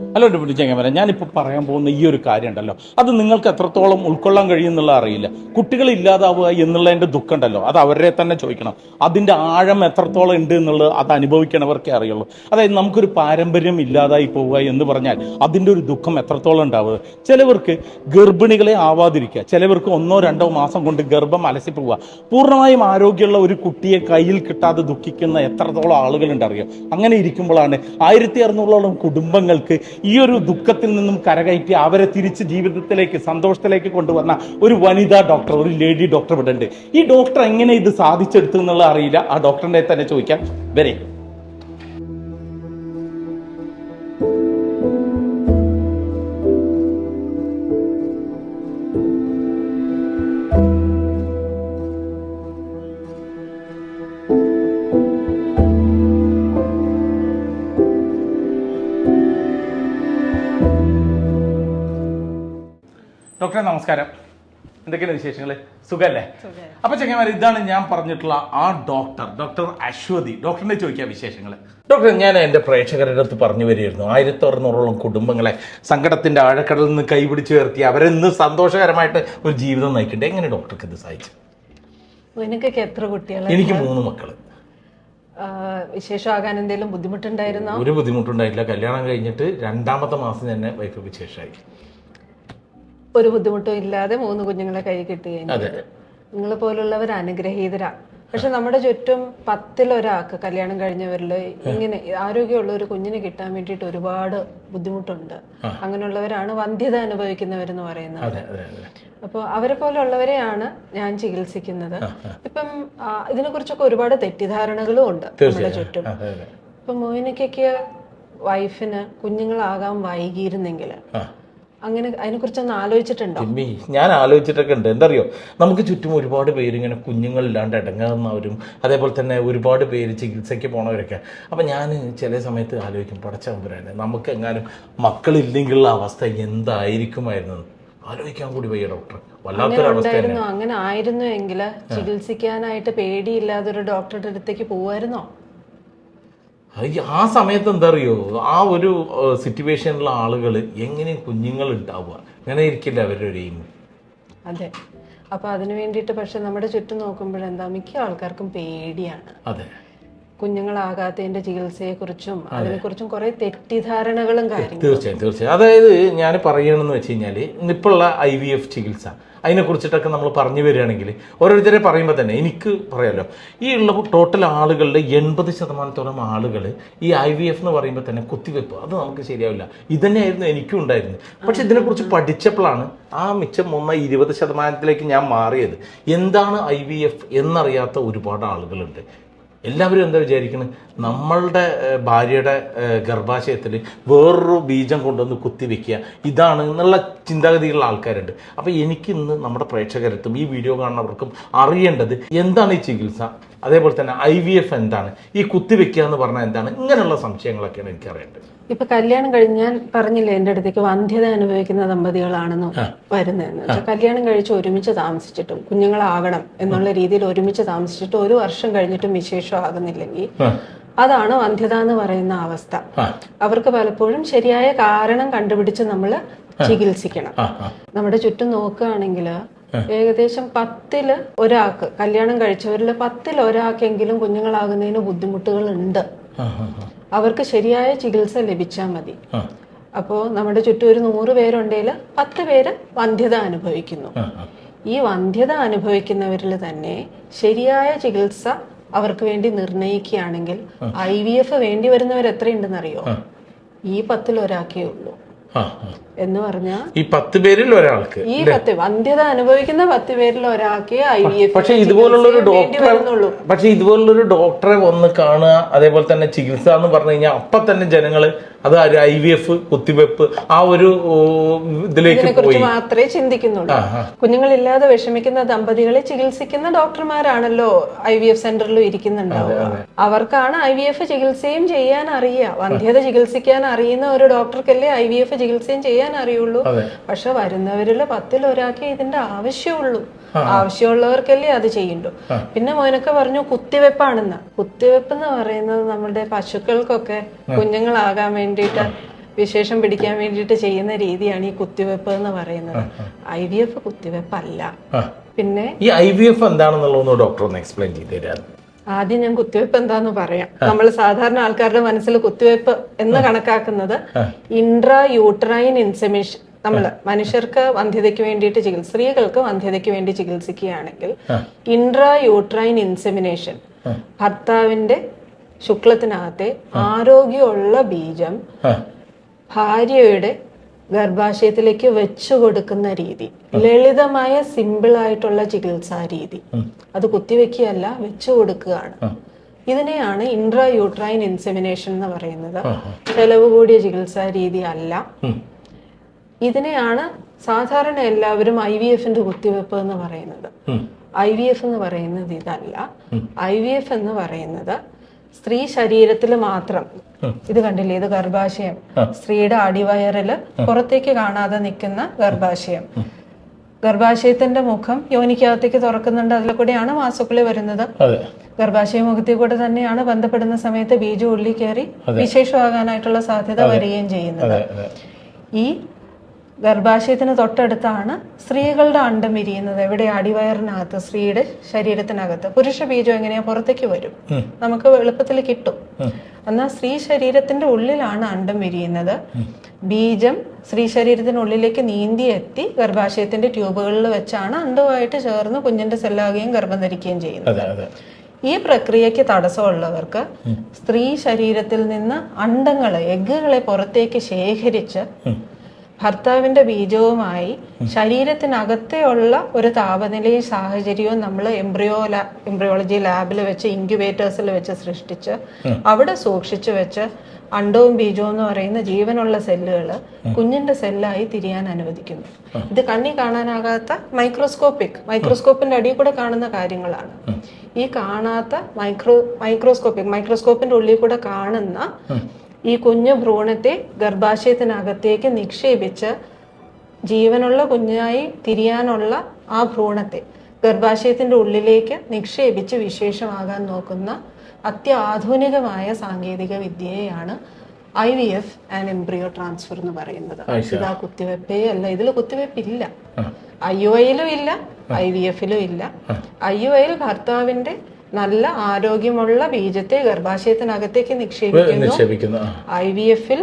എന്റെ പിടി ചെങ്ങമര ഞാനിപ്പോൾ പറയാൻ പോകുന്ന ഈ ഒരു കാര്യം ഉണ്ടല്ലോ അത് നിങ്ങൾക്ക് എത്രത്തോളം ഉൾക്കൊള്ളാൻ കഴിയുന്നുള്ള അറിയില്ല. കുട്ടികൾ ഇല്ലാതാവുക എന്നുള്ളതിന്റെ ദുഃഖം ഉണ്ടല്ലോ അത് അവരെ തന്നെ ചോദിക്കണം. അതിന്റെ ആഴം എത്രത്തോളം ഉണ്ട് എന്നുള്ളത് അത് അനുഭവിക്കണവർക്കേ അറിയുള്ളൂ. അതായത് നമുക്കൊരു പാരമ്പര്യം ഇല്ലാതായി പോവുക എന്ന് പറഞ്ഞാൽ അതിന്റെ ഒരു ദുഃഖം എത്രത്തോളം ഉണ്ടാവുക? ചിലവർക്ക് ഗർഭിണികളെ ആവാതിരിക്കുക. ചിലവർക്ക് ഒന്നോ രണ്ടോ മാസം കൊണ്ട് ഗർഭം അലസി പോവുക. പൂർണമായും ആരോഗ്യമുള്ള ഒരു കുട്ടിയെ കയ്യിൽ കിട്ടാതെ ദുഃഖിക്കുന്ന എത്രത്തോളം ആളുകളുണ്ട് അറിയാം? അങ്ങനെ ഇരിക്കുമ്പോഴാണ് ആയിരത്തി അറുന്നൂറോളം കുടുംബങ്ങൾക്ക് ഈ ഒരു ദുഃഖത്തിൽ നിന്നും കരകയറ്റി അവരെ തിരിച്ച് ജീവിതത്തിലേക്ക് സന്തോഷത്തിലേക്ക് കൊണ്ടുവന്ന ഒരു വനിതാ ഡോക്ടർ ഒരു ലേഡി ഡോക്ടർ ഇവിടെ ഉണ്ട് ഈ ഡോക്ടർ എങ്ങനെ ഇത് സാധിച്ചെടുത്തു എന്നുള്ളത് അറിയില്ല. ആ ഡോക്ടറിനെ തന്നെ ചോദിക്കാം. വരെ. ഡോക്ടറെ നമസ്കാരം. എന്തൊക്കെയാണ് വിശേഷങ്ങൾ സുഖല്ലേ? അപ്പൊ ചെങ്ങന്മാർ ഇതാണ് ഞാൻ പറഞ്ഞിട്ടുള്ള ആ ഡോക്ടർ ഡോക്ടർ അശ്വതി. ഡോക്ടറിനെ ചോദിക്കാം വിശേഷങ്ങൾ ഡോക്ടർ ഞാൻ എന്റെ പ്രേക്ഷകരുടെ അടുത്ത് പറഞ്ഞു വരികയായിരുന്നു. ആയിരത്തി അറുന്നൂറോളം കുടുംബങ്ങളെ സങ്കടത്തിന്റെ ആഴക്കടലിൽ നിന്ന് കൈപിടിച്ച് ഉയർത്തി അവരെന്ന് സന്തോഷകരമായിട്ട് ഒരു ജീവിതം നയിക്കണ്ടേ? എങ്ങനെ ഡോക്ടർക്ക് ഇത് സഹായിച്ചു നിനക്കൊക്കെ എത്ര കുട്ടികൾ എനിക്ക് മൂന്ന് മക്കൾ. വിശേഷമാകാൻ എന്തെങ്കിലും ബുദ്ധിമുട്ടുണ്ടായിരുന്നോ? ഒരു ബുദ്ധിമുട്ടുണ്ടായിട്ടില്ല കല്യാണം കഴിഞ്ഞിട്ട് രണ്ടാമത്തെ മാസം തന്നെ വൈഫ് വിശേഷമായി ഒരു ബുദ്ധിമുട്ടും ഇല്ലാതെ മൂന്ന് കുഞ്ഞുങ്ങളെ കൈ കിട്ടി നിങ്ങളെ പോലുള്ളവർ അനുഗ്രഹീതരാ. പക്ഷെ നമ്മുടെ ചുറ്റും പത്തിലൊരാൾക്ക് കല്യാണം കഴിഞ്ഞവരിൽ ഇങ്ങനെ ആരോഗ്യമുള്ള ഒരു കുഞ്ഞിനെ കിട്ടാൻ വേണ്ടിയിട്ട് ഒരുപാട് ബുദ്ധിമുട്ടുണ്ട്. അങ്ങനെയുള്ളവരാണ് വന്ധ്യത അനുഭവിക്കുന്നവരെന്ന് പറയുന്നത്. അപ്പോൾ അവരെ പോലുള്ളവരെയാണ് ഞാൻ ചികിത്സിക്കുന്നത്. ഇപ്പം ഇതിനെക്കുറിച്ചൊക്കെ ഒരുപാട് തെറ്റിദ്ധാരണകളും ഉണ്ട് നമ്മുടെ ചുറ്റും. ഇപ്പൊ മോഹിനിക്കയ്ക്ക് വൈഫിന് കുഞ്ഞുങ്ങളാകാൻ വൈകിയിരുന്നെങ്കിൽ അങ്ങനെ അതിനെക്കുറിച്ചൊന്ന് ആലോചിച്ചിട്ടുണ്ടോ? തിമ്മി ഞാൻ ആലോചിച്ചിട്ടൊക്കെ ഉണ്ട്. എന്തറിയോ? നമുക്ക് ചുറ്റും ഒരുപാട് പേര് ഇങ്ങനെ കുഞ്ഞുങ്ങളില്ലാണ്ട് ഇടങ്ങാവുന്നവരും അതേപോലെ തന്നെ ഒരുപാട് പേര് ചികിത്സയ്ക്ക് പോണവരൊക്കെ. അപ്പം ഞാൻ ചില സമയത്ത് ആലോചിക്കും പടച്ചവരാണ് നമുക്ക് എങ്ങാനും മക്കളില്ലെങ്കിലുള്ള അവസ്ഥ എന്തായിരിക്കുമായിരുന്നു? ആലോചിക്കാൻ കൂടി വയ്യ ഡോക്ടർ. വല്ലാത്തൊരവസ്ഥ അങ്ങനെ ആയിരുന്നു എങ്കിൽ ചികിത്സിക്കാനായിട്ട് പേടിയില്ലാതെ ഒരു ഡോക്ടറുടെ അടുത്തേക്ക് പോവായിരുന്നോ? ആ സമയത്ത് എന്താ അറിയോ ആ ഒരു സിറ്റുവേഷനിലുള്ള ആളുകൾ എങ്ങനെ കുഞ്ഞുങ്ങൾ ഉണ്ടാവുക അങ്ങനെ ഇരിക്കില്ല അവരുടെ ഒരു എയിം അതെ. അപ്പൊ അതിനു വേണ്ടിയിട്ട് പക്ഷെ നമ്മുടെ ചുറ്റും നോക്കുമ്പോഴെന്താ? മിക്ക ആൾക്കാർക്കും പേടിയാണ്. അതെ. കുഞ്ഞുങ്ങളാകാത്തതിന്റെ ചികിത്സയെക്കുറിച്ചും അതിനെക്കുറിച്ചും കുറെ തെറ്റിദ്ധാരണകളും തീർച്ചയായും തീർച്ചയായും. അതായത് ഞാൻ പറയണമെന്ന് വെച്ച് കഴിഞ്ഞാൽ ഇപ്പോഴുള്ള ഐ വി എഫ് ചികിത്സ അതിനെ കുറിച്ചിട്ടൊക്കെ നമ്മൾ പറഞ്ഞു വരികയാണെങ്കിൽ ഓരോരുത്തരെ പറയുമ്പോൾ തന്നെ എനിക്ക് പറയാമല്ലോ ഈ ഉള്ള ടോട്ടൽ ആളുകളുടെ എൺപത് ശതമാനത്തോളം ആളുകൾ ഈ ഐ വി എഫ് എന്ന് പറയുമ്പോൾ തന്നെ കുത്തിവെപ്പ്. അത് നമുക്ക് ശരിയാവില്ല. ഇതന്നെയായിരുന്നു എനിക്കും ഉണ്ടായിരുന്നത്. പക്ഷെ ഇതിനെക്കുറിച്ച് പഠിച്ചപ്പോഴാണ് ആ മിച്ചം മൂന്ന ഇരുപത് ശതമാനത്തിലേക്ക് ഞാൻ മാറിയത്. എന്താണ് ഐ വി എഫ് എന്നറിയാത്ത ഒരുപാട് ആളുകളുണ്ട്. എല്ലാവരും എന്താ വിചാരിക്കുന്നത് നമ്മളുടെ ഭാര്യയുടെ ഗർഭാശയത്തിൽ വേറൊരു ബീജം കൊണ്ടുവന്ന് കുത്തിവെക്കുക ഇതാണ് എന്നുള്ള ചിന്താഗതിയുള്ള ആൾക്കാരുണ്ട്. അപ്പോൾ എനിക്ക് ഇന്ന് നമ്മുടെ പ്രേക്ഷകരത്തും ഈ വീഡിയോ കാണുന്നവർക്കും അറിയേണ്ടത് എന്താണ് ഈ ചികിത്സ? അതേപോലെ തന്നെ ഐ വി എഫ് എന്താണ്? ഈ കുത്തിവെക്കുക എന്ന് പറഞ്ഞാൽ എന്താണ്? ഇങ്ങനെയുള്ള സംശയങ്ങളൊക്കെയാണ് എനിക്ക് അറിയേണ്ടത്. ഇപ്പൊ കല്യാണം കഴിഞ്ഞ് ഞാൻ പറഞ്ഞില്ലേ എന്റെ അടുത്തേക്ക് വന്ധ്യത അനുഭവിക്കുന്ന ദമ്പതികളാണെന്ന് വരുന്നതെന്ന്. വെച്ചാൽ കല്യാണം കഴിച്ച് ഒരുമിച്ച് താമസിച്ചിട്ടും കുഞ്ഞുങ്ങളാകണം എന്നുള്ള രീതിയിൽ ഒരുമിച്ച് താമസിച്ചിട്ട് ഒരു വർഷം കഴിഞ്ഞിട്ടും വിശേഷം ആകുന്നില്ലെങ്കിൽ അതാണ് അന്ധ്യത എന്ന് പറയുന്ന അവസ്ഥ. അവർക്ക് പലപ്പോഴും ശരിയായ കാരണം കണ്ടുപിടിച്ച് നമ്മൾ ചികിത്സിക്കണം. നമ്മുടെ ചുറ്റും നോക്കുകയാണെങ്കിൽ ഏകദേശം പത്തിൽ ഒരാൾക്ക് കല്യാണം കഴിച്ചവരിൽ പത്തിൽ ഒരാൾക്കെങ്കിലും കുഞ്ഞുങ്ങളാകുന്നതിന് ബുദ്ധിമുട്ടുകൾ ഉണ്ട് അവർക്ക് ശരിയായ ചികിത്സ ലഭിച്ചാൽ മതി. അപ്പോ അപ്പോൾ നമ്മുടെ ചുറ്റും ഒരു നൂറ് പേരുണ്ടെങ്കിൽ പത്ത് പേര് വന്ധ്യത അനുഭവിക്കുന്നു. ഈ വന്ധ്യത അനുഭവിക്കുന്നവരിൽ തന്നെ ശരിയായ ചികിത്സ അവർക്ക് വേണ്ടി നിർണയിക്കുകയാണെങ്കിൽ ഐ വി എഫ് വേണ്ടി വരുന്നവർ എത്രയുണ്ടെന്നറിയോ ഈ പത്തിൽ ഒരാക്കേ ഉള്ളൂ. എന്ന് പറഞ്ഞാൽ ഈ പത്ത് പേരിൽ ഒരാൾക്ക് ഈ പത്ത് വന്ധ്യത അനുഭവിക്കുന്ന പത്ത് പേരിൽ ഒരാൾക്ക് ഐ വി എഫ് പക്ഷെ ഇതുപോലുള്ള ഒരു ഡോക്ടറെ പക്ഷെ ഇതുപോലുള്ള ഒരു ഡോക്ടറെ വന്ന് കാണുക അതേപോലെ തന്നെ ചികിത്സ എന്ന് പറഞ്ഞു കഴിഞ്ഞാൽ അപ്പൊ തന്നെ ജനങ്ങൾ അത് ഐ വി എഫ് കുത്തിവെപ്പ് ആ ഒരു ഇതിലേക്ക് പോയി. മാത്രമേ ചിന്തിക്കുന്നുള്ളൂ. കുഞ്ഞുങ്ങളില്ലാതെ വിഷമിക്കുന്ന ദമ്പതികളെ ചികിത്സിക്കുന്ന ഡോക്ടർമാരാണല്ലോ ഐ വി എഫ് സെന്ററിലും ഇരിക്കുന്നുണ്ടാവുക. അവർക്കാണ് ഐ വി എഫ് ചികിത്സയും ചെയ്യാൻ അറിയുക. വന്ധ്യത ചികിത്സിക്കാൻ അറിയുന്ന ഒരു ഡോക്ടർക്കല്ലേ ഐ വി എഫ് ചികിത്സയും ചെയ്യാൻ അറിയുള്ളൂ. പക്ഷെ വരുന്നവരിൽ പത്തിൽ ഒരാൾക്ക് ഇതിന്റെ ആവശ്യമുള്ളൂ. ആവശ്യമുള്ളവർക്കല്ലേ അത് ചെയ്യണ്ടു പിന്നെ മോനൊക്കെ പറഞ്ഞു കുത്തിവെപ്പാണെന്ന്. കുത്തിവെപ്പ് എന്ന് പറയുന്നത് നമ്മുടെ പശുക്കൾക്കൊക്കെ കുഞ്ഞുങ്ങളാകാൻ വേണ്ടിയിട്ട് വിശേഷം പിടിക്കാൻ വേണ്ടിയിട്ട് ചെയ്യുന്ന രീതിയാണ് ഈ കുത്തിവെപ്പ് എന്ന് പറയുന്നത്. ഐ വി എഫ് കുത്തിവെപ്പല്ല. പിന്നെ ഈ ഐ വി എഫ് എന്താണെന്നുള്ളതൊന്ന് ഡോക്ടർ ഒന്ന് എക്സ്പ്ലെയിൻ ചെയ്തു തരാം ആദ്യം ഞാൻ കുത്തിവയ്പ് എന്താന്ന് പറയാം. നമ്മൾ സാധാരണ ആൾക്കാരുടെ മനസ്സിൽ കുത്തിവയ്പ് എന്ന് കണക്കാക്കുന്നത് ഇൻട്രാ യൂട്രൈൻ ഇൻസെമിഷൻ നമ്മൾ മനുഷ്യർക്ക് വന്ധ്യതയ്ക്ക് വേണ്ടിയിട്ട് ചികിത്സ സ്ത്രീകൾക്ക് വന്ധ്യതയ്ക്ക് വേണ്ടി ചികിത്സിക്കുകയാണെങ്കിൽ ഇൻട്രാ യൂട്രൈൻ ഇൻസെമിനേഷൻ ഭർത്താവിന്റെ ശുക്ലത്തിനകത്തെ ആരോഗ്യമുള്ള ബീജം ഭാര്യയുടെ ഗർഭാശയത്തിലേക്ക് വെച്ചു കൊടുക്കുന്ന രീതി. ലളിതമായ സിമ്പിൾ ആയിട്ടുള്ള ചികിത്സാ രീതി. അത് കുത്തിവെക്കുകയല്ല വെച്ചു കൊടുക്കുകയാണ്. ഇതിനെയാണ് ഇൻട്രാ യൂട്രൈൻ ഇൻസെമിനേഷൻ എന്ന് പറയുന്നത്. ചെലവ് കൂടിയ ചികിത്സാ രീതി അല്ല. ഇതിനെയാണ് സാധാരണ എല്ലാവരും ഐ വി എഫിന്റെ കുത്തിവെപ്പ് എന്ന് പറയുന്നത്. ഐ വി എഫ് എന്ന് പറയുന്നത് ഇതല്ല. ഐ വി എഫ് എന്ന് പറയുന്നത് സ്ത്രീ ശരീരത്തിൽ മാത്രം. ഇത് കണ്ടില്ലേ? ഇത് ഗർഭാശയം. സ്ത്രീയുടെ അടിവയറിൽ പുറത്തേക്ക് കാണാതെ നിൽക്കുന്ന ഗർഭാശയം. ഗർഭാശയത്തിന്റെ മുഖം യോനിക്കകത്തേക്ക് തുറക്കുന്നുണ്ട്. അതിൽ കൂടെയാണ് വാസുക്കളി വരുന്നത്. ഗർഭാശയ മുഖത്തിൽ കൂടെ തന്നെയാണ് ബന്ധപ്പെടുന്ന സമയത്ത് ബീജം ഉള്ളി കയറി വിശേഷമാകാനായിട്ടുള്ള സാധ്യത വരികയും ചെയ്യുന്നത്. ഈ ഗർഭാശയത്തിന് തൊട്ടടുത്താണ് സ്ത്രീകളുടെ അണ്ടം വിരിയുന്നത് എവിടെ? അടിവയറിനകത്ത് സ്ത്രീയുടെ ശരീരത്തിനകത്ത്. പുരുഷ ബീജം എങ്ങനെയാ? പുറത്തേക്ക് വരും. നമുക്ക് എളുപ്പത്തിൽ കിട്ടും. എന്നാൽ സ്ത്രീ ശരീരത്തിന്റെ ഉള്ളിലാണ് അണ്ടം വിരിയുന്നത് ബീജം സ്ത്രീ ശരീരത്തിനുള്ളിലേക്ക് നീന്തി എത്തി ഗർഭാശയത്തിന്റെ ട്യൂബുകളിൽ വെച്ചാണ് അണ്ടവുമായിട്ട് ചേർന്ന് കുഞ്ഞിന്റെ സെല്ലാകുകയും ഗർഭം ധരിക്കുകയും ചെയ്യുന്നത്. ഈ പ്രക്രിയയ്ക്ക് തടസ്സമുള്ളവർക്ക് സ്ത്രീ ശരീരത്തിൽ നിന്ന് അണ്ടങ്ങളെ എഗ്ഗുകളെ പുറത്തേക്ക് ശേഖരിച്ച് ഭർത്താവിന്റെ ബീജവുമായി ശരീരത്തിനകത്തെയുള്ള ഒരു താപനിലയും സാഹചര്യവും നമ്മൾ എംബ്രിയോ ലാ എംബ്രിയോളജി ലാബിൽ വെച്ച് ഇൻക്യുബേറ്റേഴ്സിൽ വെച്ച് സൃഷ്ടിച്ച് അവിടെ സൂക്ഷിച്ചു വെച്ച് അണ്ടവും ബീജവും എന്ന് പറയുന്ന ജീവനുള്ള സെല്ലുകൾ കുഞ്ഞിന്റെ സെല്ലായി തിരിയാൻ അനുവദിക്കുന്നു. ഇത് കണ്ണി കാണാനാകാത്ത മൈക്രോസ്കോപ്പിക് മൈക്രോസ്കോപ്പിന്റെ അടിയിൽ കൂടെ കാണുന്ന കാര്യങ്ങളാണ്. ഈ കാണാത്ത മൈക്രോ മൈക്രോസ്കോപ്പിക് മൈക്രോസ്കോപ്പിന്റെ ഉള്ളിൽ കൂടെ കാണുന്ന ഈ കുഞ്ഞു ഭ്രൂണത്തെ ഗർഭാശയത്തിനകത്തേക്ക് നിക്ഷേപിച്ച് ജീവനുള്ള കുഞ്ഞായി തിരിയാനുള്ള ആ ഭ്രൂണത്തെ ഗർഭാശയത്തിന്റെ ഉള്ളിലേക്ക് നിക്ഷേപിച്ച് വിശേഷമാകാൻ നോക്കുന്ന അത്യാധുനികമായ സാങ്കേതിക വിദ്യയെയാണ് I V F and embryo transfer എന്ന് പറയുന്നത്. ഇത് ആ കുത്തിവെപ്പേ അല്ല ഇതിൽ കുത്തിവെപ്പില്ല. ഐ യു ഐയിലും ഇല്ല ഐ വി എഫിലും ഇല്ല. ഐ യു ഐയിൽ ഭർത്താവിന്റെ നല്ല ആരോഗ്യമുള്ള ബീജത്തെ ഗർഭാശയത്തിനകത്തേക്ക് നിക്ഷേപിക്കുന്നു. ഐ വി എഫിൽ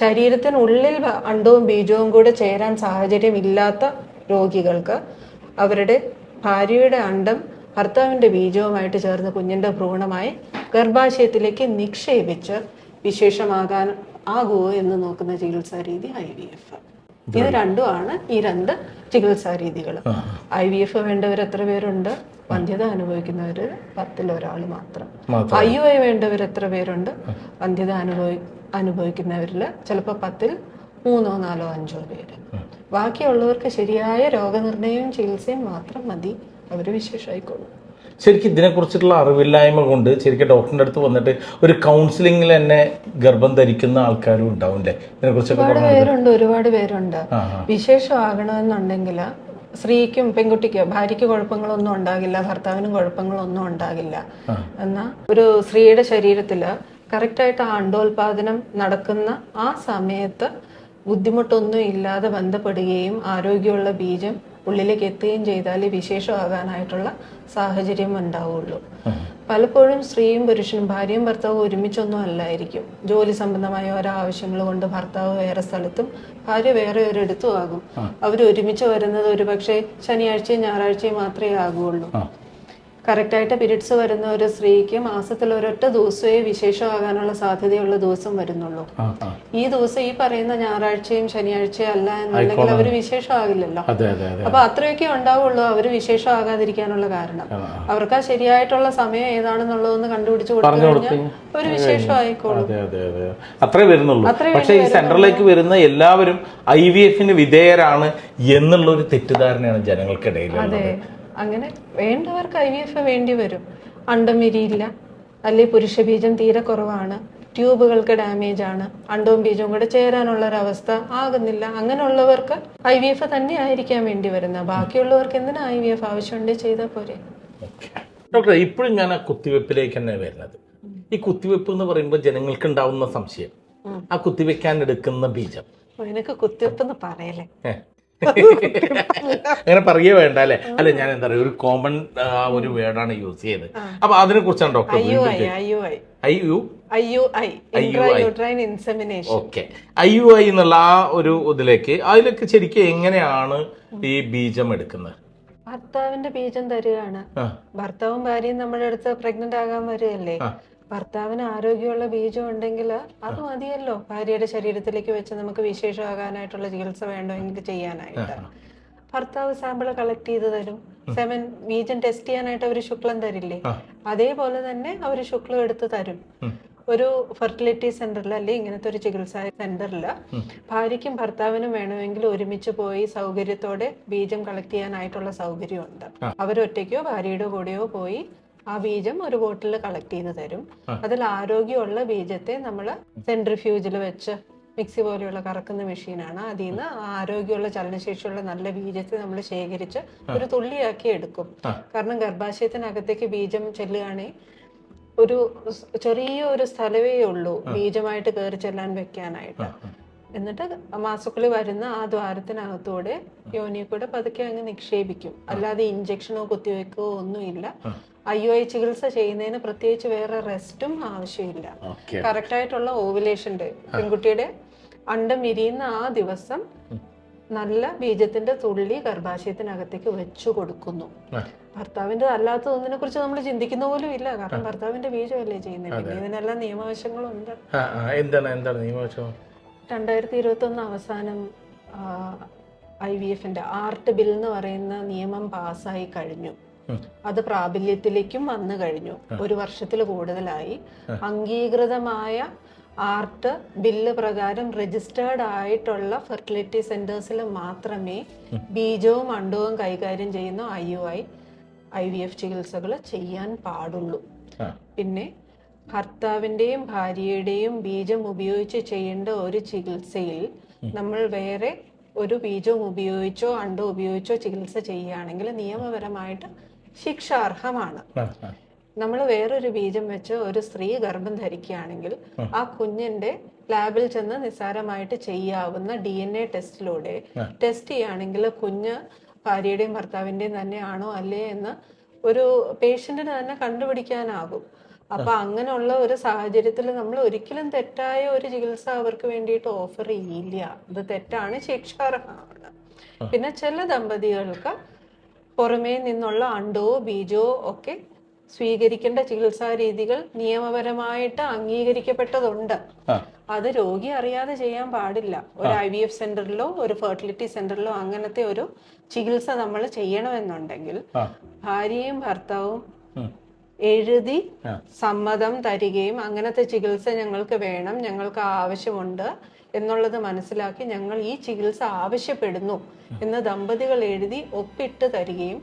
ശരീരത്തിനുള്ളിൽ അണ്ടവും ബീജവും കൂടെ ചേരാൻ സാഹചര്യം ഇല്ലാത്ത രോഗികൾക്ക് അവരുടെ ഭാര്യയുടെ അണ്ടം ഭർത്താവിന്റെ ബീജവുമായിട്ട് ചേർന്ന് കുഞ്ഞിന്റെ ഭ്രൂണമായി ഗർഭാശയത്തിലേക്ക് നിക്ഷേപിച്ച് വിശേഷമാകാൻ ആകുമോ എന്ന് നോക്കുന്ന ചികിത്സാ രീതി ഐ വി എഫ്. ഇത് രണ്ടുമാണ് ഈ രണ്ട് ചികിത്സാ രീതികൾ ഐ വി എഫ് വേണ്ടവർ എത്ര പേരുണ്ട്? വന്ധ്യത അനുഭവിക്കുന്നവർ പത്തിൽ ഒരാൾ മാത്രം. ഐ യു ഐ വേണ്ടവർ എത്ര പേരുണ്ട്? വന്ധ്യത അനുഭവി അനുഭവിക്കുന്നവരിൽ ചിലപ്പോൾ പത്തിൽ മൂന്നോ നാലോ അഞ്ചോ പേര്. ബാക്കിയുള്ളവർക്ക് ശരിയായ രോഗനിർണയവും ചികിത്സയും മാത്രം മതി. അവർ വിശേഷമായിക്കോളും ശരിക്കും ഇതിനെക്കുറിച്ചിട്ടുള്ള അറിവില്ലായ്മ കൊണ്ട് ശരിക്കും ഡോക്ടറിന്റെ അടുത്ത് വന്നിട്ട് ഒരു കൗൺസിലിംഗിൽ തന്നെ ഗർഭം ധരിക്കുന്ന ആൾക്കാരും ഉണ്ടാവും അല്ലേ ഇതിനെക്കുറിച്ചൊക്കെ ഒരുപാട് പേരുണ്ട് ഒരുപാട് പേരുണ്ട്. വിശേഷമാകണമെന്നുണ്ടെങ്കിൽ സ്ത്രീക്കും പെൺകുട്ടിക്കും ഭാര്യയ്ക്ക് കുഴപ്പങ്ങളൊന്നും ഉണ്ടാകില്ല ഭർത്താവിനും കുഴപ്പങ്ങളൊന്നും ഉണ്ടാകില്ല. എന്നാൽ ഒരു സ്ത്രീയുടെ ശരീരത്തിൽ കറക്റ്റായിട്ട് ആ അണ്ടോൽപാദനം നടക്കുന്ന ആ സമയത്ത് ബുദ്ധിമുട്ടൊന്നും ഇല്ലാതെ ബന്ധപ്പെടുകയും ആരോഗ്യമുള്ള ബീജം ഉള്ളിലേക്ക് എത്തുകയും ചെയ്താൽ വിശേഷമാകാനായിട്ടുള്ള സാഹചര്യം ഉണ്ടാവുള്ളൂ. പലപ്പോഴും സ്ത്രീയും പുരുഷനും ഭാര്യയും ഭർത്താവും ഒരുമിച്ചൊന്നും അല്ലായിരിക്കും. ജോലി സംബന്ധമായ ഓരോ ആവശ്യങ്ങൾ കൊണ്ട് ഭർത്താവ് വേറെ സ്ഥലത്തും ഭാര്യ വേറെ ഒരിടത്തും ആകും. അവർ ഒരുമിച്ച് വരുന്നത് ഒരുപക്ഷെ ശനിയാഴ്ചയും ഞായറാഴ്ചയും മാത്രമേ ആകുള്ളൂ കറക്റ്റായിട്ട് പിരീഡ്സ് വരുന്ന ഒരു സ്ത്രീക്ക് മാസത്തിൽ ഒരൊറ്റ ദിവസമേ വിശേഷമാകാനുള്ള സാധ്യതയുള്ള ദിവസം വരുന്നുള്ളൂ. ഈ ദിവസം ഈ പറയുന്ന ഞായറാഴ്ചയും ശനിയാഴ്ചയും അല്ല എന്നുണ്ടെങ്കിൽ അവർ വിശേഷമാകില്ലല്ലോ. അപ്പൊ അത്രയൊക്കെ ഉണ്ടാവുള്ളൂ അവർ വിശേഷമാകാതിരിക്കാനുള്ള കാരണം. അവർക്ക് ആ ശരിയായിട്ടുള്ള സമയം ഏതാണെന്നുള്ളതൊന്ന് കണ്ടുപിടിച്ച് കൊടുത്തു കഴിഞ്ഞാൽ ഒരു വിശേഷം ആയിക്കോളും അതെ അതെ അതെ. അത്രേ വരുന്നുള്ളൂ. പക്ഷെ ഈ സെന്ററിലേക്ക് വരുന്ന എല്ലാവരും ഐ വി എഫിന് വിധേയരാണ് എന്നുള്ള ഒരു തെറ്റിദ്ധാരണയാണ് ജനങ്ങൾക്കിടയിലുള്ളത്. അതെ. അങ്ങനെ വേണ്ടവർക്ക് ഐ വി എഫ് വേണ്ടി വരും. അണ്ടം വിരിയില്ല പുരുഷ ബീജം തീരെ കുറവാണ്. ട്യൂബുകൾക്ക് ഡാമേജ് ആണ്. അണ്ടവും ബീജവും കൂടെ ചേരാനുള്ള ഒരു അവസ്ഥ ആകുന്നില്ല. അങ്ങനെയുള്ളവർക്ക് ഐ വി എഫ് തന്നെ ആയിരിക്കാൻ വേണ്ടി വരുന്നത് ബാക്കിയുള്ളവർക്ക് എന്തിനാ ഐ വി എഫ് ആവശ്യമുണ്ട് ചെയ്താൽ പോരെ? ഡോക്ടർ ഇപ്പോഴും ഞാൻ ആ കുത്തിവെപ്പിലേക്ക് തന്നെ വരുന്നത്. ഈ കുത്തിവെപ്പ് എന്ന് പറയുമ്പോൾ ജനങ്ങൾക്ക് ഉണ്ടാവുന്ന സംശയം ആ കുത്തിവെക്കാൻ എടുക്കുന്ന ബീജം. എനിക്ക് കുത്തിവെപ്പ് എന്ന് ഏ. അങ്ങനെ പറയേ വേണ്ട അല്ലെ? അല്ലെ ഞാൻ എന്താ പറയുക ഒരു കോമൺ ഒരു വേർഡാണ് യൂസ് ചെയ്തത് അപ്പൊ അതിനെ കുറിച്ചാണ് doctor okay I U I. എന്നുള്ള ആ ഒരു ഇതിലേക്ക് അതിലേക്ക് ശരിക്കും എങ്ങനെയാണ് ഈ ബീജം എടുക്കുന്നത്? ഭർത്താവിന്റെ ബീജം തരികയാണ് ഭർത്താവും ഭാര്യയും നമ്മുടെ അടുത്ത് പ്രഗ്നന്റ് ആകാൻ വരികയല്ലേ. ഭർത്താവിന് ആരോഗ്യമുള്ള ബീജം ഉണ്ടെങ്കിൽ അത് മതിയല്ലോ. ഭാര്യയുടെ ശരീരത്തിലേക്ക് വെച്ച് നമുക്ക് വിശേഷമാകാനായിട്ടുള്ള ചികിത്സ വേണമെങ്കിൽ ചെയ്യാനായിട്ട്. ഭർത്താവ് സാമ്പിൾ കളക്ട് ചെയ്ത് തരും. സെവൻ ബീജം ടെസ്റ്റ് ചെയ്യാനായിട്ട് അവർ ശുക്ലം തരില്ലേ? അതേപോലെ തന്നെ അവർ ശുക്ലം എടുത്ത് തരും. ഒരു ഫെർട്ടിലിറ്റി സെന്ററിൽ അല്ലെ ഇങ്ങനത്തെ ഒരു ചികിത്സാ സെന്ററിൽ ഭാര്യയ്ക്കും ഭർത്താവിനും വേണമെങ്കിൽ ഒരുമിച്ച് പോയി സൗകര്യത്തോടെ ബീജം കളക്ട് ചെയ്യാനായിട്ടുള്ള സൗകര്യമുണ്ട്. അവരൊറ്റയ്ക്കോ ഭാര്യയുടെ കൂടെയോ പോയി ആ ബീജം ഒരു ബോട്ടിൽ കളക്ട് ചെയ്ത് തരും. അതിൽ ആരോഗ്യമുള്ള ബീജത്തെ നമ്മൾ സെൻട്രിഫ്യൂജിൽ വെച്ച് മിക്സി പോലെയുള്ള കറക്കുന്ന മെഷീനാണ് അതിൽ നിന്ന് ആരോഗ്യമുള്ള ചലനശേഷിയുള്ള നല്ല ബീജത്തെ നമ്മൾ ശേഖരിച്ച് ഒരു തുള്ളിയാക്കി എടുക്കും. കാരണം ഗർഭാശയത്തിനകത്തേക്ക് ബീജം ചെല്ലുകയാണെങ്കിൽ ഒരു ചെറിയ ഒരു സ്ഥലമേ ഉള്ളൂ ബീജമായിട്ട് കയറി ചെല്ലാൻ വെക്കാനായിട്ട്. എന്നിട്ട് മാസക്കുളി വരുന്ന ആ ദ്വാരത്തിനകത്തൂടെ യോനിയെ കൂടെ പതുക്കെ അങ്ങ് നിക്ഷേപിക്കും. അല്ലാതെ ഇഞ്ചക്ഷനോ കുത്തിവെക്കോ ഒന്നുമില്ല. ഐ ഒ ഐ ചികിത്സ ചെയ്യുന്നതിന് പ്രത്യേകിച്ച് വേറെ റെസ്റ്റും ആവശ്യമില്ല. കറക്റ്റ് ആയിട്ടുള്ള ഓവുലേഷന്റെ പെൺകുട്ടിയുടെ അണ്ടം ഇരിയുന്ന ആ ദിവസം നല്ല ബീജത്തിന്റെ തുള്ളി ഗർഭാശയത്തിനകത്തേക്ക് വെച്ചു കൊടുക്കുന്നു. ഭർത്താവിന്റെ അല്ലാത്ത ഒന്നിനെ കുറിച്ച് നമ്മൾ ചിന്തിക്കുന്ന പോലും ഇല്ല. കാരണം ഭർത്താവിന്റെ ബീജമല്ലേ ചെയ്യുന്നത്. പിന്നെ ഇതിനെല്ലാം നിയമവശങ്ങളുണ്ട്. ആ, ആ, എന്താണ് എന്താണ് നിയമവശം? രണ്ടായിരത്തി ഇരുപത്തി ഒന്ന് അവസാനം ഐ വി എഫിന്റെ ആർട്ട് ബിൽ എന്ന് പറയുന്ന നിയമം പാസ്സായി കഴിഞ്ഞു. അത് പ്രാബല്യത്തിലേക്കും വന്നു കഴിഞ്ഞു. ഒരു വർഷത്തിൽ കൂടുതലായി. അംഗീകൃതമായ ആർട്ട് ബില്ല് പ്രകാരം രജിസ്റ്റേർഡ് ആയിട്ടുള്ള ഫെർട്ടിലിറ്റി സെന്റേഴ്സിൽ മാത്രമേ ബീജവും അണ്ടവും കൈകാര്യം ചെയ്യുന്ന I U I I V F ചികിത്സകൾ ചെയ്യാൻ പാടുള്ളൂ. പിന്നെ ഭർത്താവിന്റെയും ഭാര്യയുടെയും ബീജം ഉപയോഗിച്ച് ചെയ്യേണ്ട ഒരു ചികിത്സയിൽ നമ്മൾ വേറെ ഒരു ബീജം ഉപയോഗിച്ചോ അണ്ടോ ഉപയോഗിച്ചോ ചികിത്സ ചെയ്യുകയാണെങ്കിൽ നിയമപരമായിട്ട് ശിക്ഷാർഹമാണ്. നമ്മൾ വേറൊരു ബീജം വെച്ച് ഒരു സ്ത്രീ ഗർഭം ധരിക്കുകയാണെങ്കിൽ ആ. കുഞ്ഞിന്റെ ലാബിൽ ചെന്ന് നിസ്സാരമായിട്ട് ചെയ്യാവുന്ന ഡി എൻ എ ടെസ്റ്റിലൂടെ ടെസ്റ്റ് ചെയ്യുകയാണെങ്കിൽ കുഞ്ഞ് ഭാര്യയുടെയും ഭർത്താവിന്റെയും തന്നെയാണോ അല്ലേ എന്ന് ഒരു പേഷ്യന്റിന് തന്നെ കണ്ടുപിടിക്കാനാകും. അപ്പൊ അങ്ങനെയുള്ള ഒരു സാഹചര്യത്തിൽ നമ്മൾ ഒരിക്കലും തെറ്റായ ഒരു ചികിത്സ അവർക്ക് വേണ്ടിയിട്ട് ഓഫർ ചെയ്യില്ല ഇത് തെറ്റാണ് ശിക്ഷാർഹമാണ്. പിന്നെ ചില ദമ്പതികൾക്ക് പുറമേ നിന്നുള്ള അണ്ടോ ബീജോ ഒക്കെ സ്വീകരിക്കേണ്ട ചികിത്സാ രീതികൾ നിയമപരമായിട്ട് അംഗീകരിക്കപ്പെട്ടതുണ്ട്. അത് രോഗി അറിയാതെ ചെയ്യാൻ പാടില്ല. ഒരു ഐ വി എഫ് സെന്ററിലോ ഒരു ഫെർട്ടിലിറ്റി സെന്ററിലോ അങ്ങനത്തെ ഒരു ചികിത്സ നമ്മൾ ചെയ്യണമെന്നുണ്ടെങ്കിൽ ഭാര്യയും ഭർത്താവും എഴുതി സമ്മതം തരികയും അങ്ങനത്തെ ചികിത്സ ഞങ്ങൾക്ക് വേണം ഞങ്ങൾക്ക് ആവശ്യമുണ്ട്. എന്നുള്ളത് മനസ്സിലാക്കി ഞങ്ങൾ ഈ ചികിത്സ ആവശ്യപ്പെടുന്നു എന്ന് ദമ്പതികൾ എഴുതി ഒപ്പിട്ട് തരികയും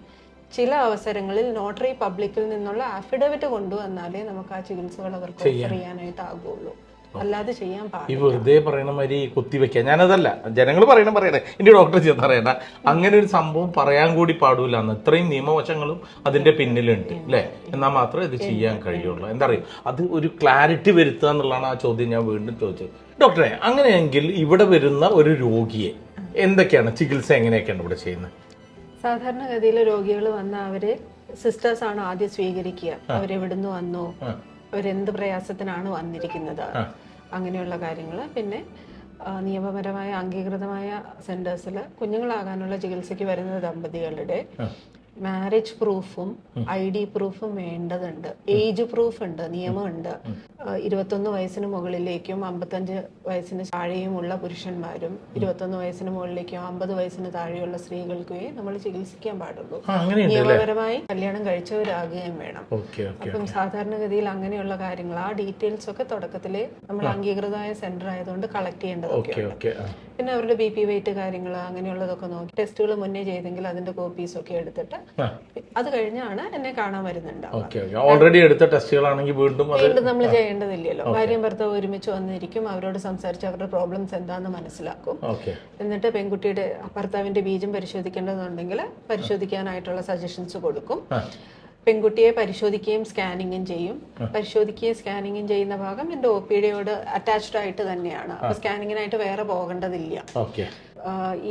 ചില അവസരങ്ങളിൽ നോട്ടറി പബ്ലിക്കിൽ നിന്നുള്ള അഫിഡവിറ്റ് കൊണ്ടുവന്നാലേ നമുക്ക് ആ ചികിത്സകൾ അവർക്ക് ഓഫർ ചെയ്യാനായിട്ടാകുള്ളൂ അല്ലാതെ ചെയ്യാൻ ഈ വെറുതെ പറയണ മാതിരി കുത്തിവെക്കുക ഞാനതല്ല ജനങ്ങൾ പറയണ പറയണേ. എന്റെ ഡോക്ടർ ചെയ്ത് പറയണ. അങ്ങനെ ഒരു സംഭവം പറയാൻ കൂടി പാടൂല എന്ന്. ഇത്രയും നിയമവശങ്ങളും അതിന്റെ പിന്നിലുണ്ട് അല്ലേ? എന്നാൽ മാത്രമേ ഇത് ചെയ്യാൻ കഴിയുള്ളൂ. എന്താ പറയുക? അത് ഒരു ക്ലാരിറ്റി വരുത്തുക എന്നുള്ളതാണ് ആ ചോദ്യം ഞാൻ വീണ്ടും ചോദിച്ചത്. ഡോക്ടറെ അങ്ങനെയെങ്കിൽ ഇവിടെ വരുന്ന ഒരു രോഗിയെ എന്തൊക്കെയാണ്? ചികിത്സ എങ്ങനെയൊക്കെയാണ് ഇവിടെ ചെയ്യുന്നത്? സാധാരണഗതിയിൽ രോഗികൾ വന്ന അവർ സിസ്റ്റേഴ്സ് ആണ് ആദ്യം സ്വീകരിക്കുക. അവരെവിടുന്ന് വന്നു? അവരെന്ത് പ്രയാസത്തിനാണ് വന്നിരിക്കുന്നത്? അങ്ങനെയുള്ള കാര്യങ്ങൾ പിന്നെ നിയമപരമായ അംഗീകൃതമായ സെന്റേഴ്സിൽ കുഞ്ഞുങ്ങളാകാനുള്ള ചികിത്സയ്ക്ക് വരുന്ന ദമ്പതികളുടെ മാരേജ് പ്രൂഫും ഐ ഡി പ്രൂഫും വേണ്ടതുണ്ട്. ഏജ് പ്രൂഫ് ഉണ്ട് നിയമമുണ്ട്. ഇരുപത്തൊന്ന് വയസ്സിന് മുകളിലേക്കും അമ്പത്തഞ്ച് വയസ്സിന് താഴെയുമുള്ള പുരുഷന്മാരും ഇരുപത്തൊന്ന് വയസ്സിന് മുകളിലേക്കും അമ്പത് വയസ്സിന് താഴെയുള്ള സ്ത്രീകൾക്കേ നമ്മൾ ചികിത്സിക്കാൻ പാടുള്ളൂ. നിയമപരമായി കല്യാണം കഴിച്ചവരാകുകയും വേണം. അപ്പം സാധാരണഗതിയിൽ അങ്ങനെയുള്ള കാര്യങ്ങൾ ആ ഡീറ്റെയിൽസ് ഒക്കെ തുടക്കത്തിൽ നമ്മൾ അംഗീകൃതമായ സെന്റർ ആയതുകൊണ്ട് കളക്ട് ചെയ്യേണ്ടതൊക്കെ പിന്നെ അവരുടെ ബി പി വെയിറ്റ് കാര്യങ്ങൾ അങ്ങനെയുള്ളതൊക്കെ നോക്കി ടെസ്റ്റുകൾ മുന്നേ ചെയ്തെങ്കിൽ അതിന്റെ കോപ്പീസ് ഒക്കെ എടുത്തിട്ട്. അത് കഴിഞ്ഞാണ് എന്നെ കാണാൻ വരുന്നുണ്ടാവുക ഓൾറെഡി എടുത്ത ടെസ്റ്റുകളാണെങ്കിൽ വീണ്ടും വീണ്ടും നമ്മൾ ചെയ്യേണ്ടതില്ലല്ലോ. ഭാര്യയും ഭർത്താവ് ഒരുമിച്ച് വന്നിരിക്കും അവരോട് സംസാരിച്ച് അവരുടെ പ്രോബ്ലംസ് എന്താണെന്ന് മനസ്സിലാക്കും. എന്നിട്ട് പെൺകുട്ടിയുടെ ഭർത്താവിന്റെ ബീജം പരിശോധിക്കേണ്ടതുണ്ടെങ്കിൽ പരിശോധിക്കാനായിട്ടുള്ള സജഷൻസ് കൊടുക്കും. പെൺകുട്ടിയെ പരിശോധിക്കുകയും സ്കാനിങ്ങും ചെയ്യും. പരിശോധിക്കുകയും സ്കാനിങ്ങും ചെയ്യുന്ന ഭാഗം എന്റെ ഒ പി ഡിയോട് അറ്റാച്ച്ഡ് ആയിട്ട് തന്നെയാണ്. അപ്പൊ സ്കാനിങ്ങിനായിട്ട് വേറെ പോകേണ്ടതില്ല.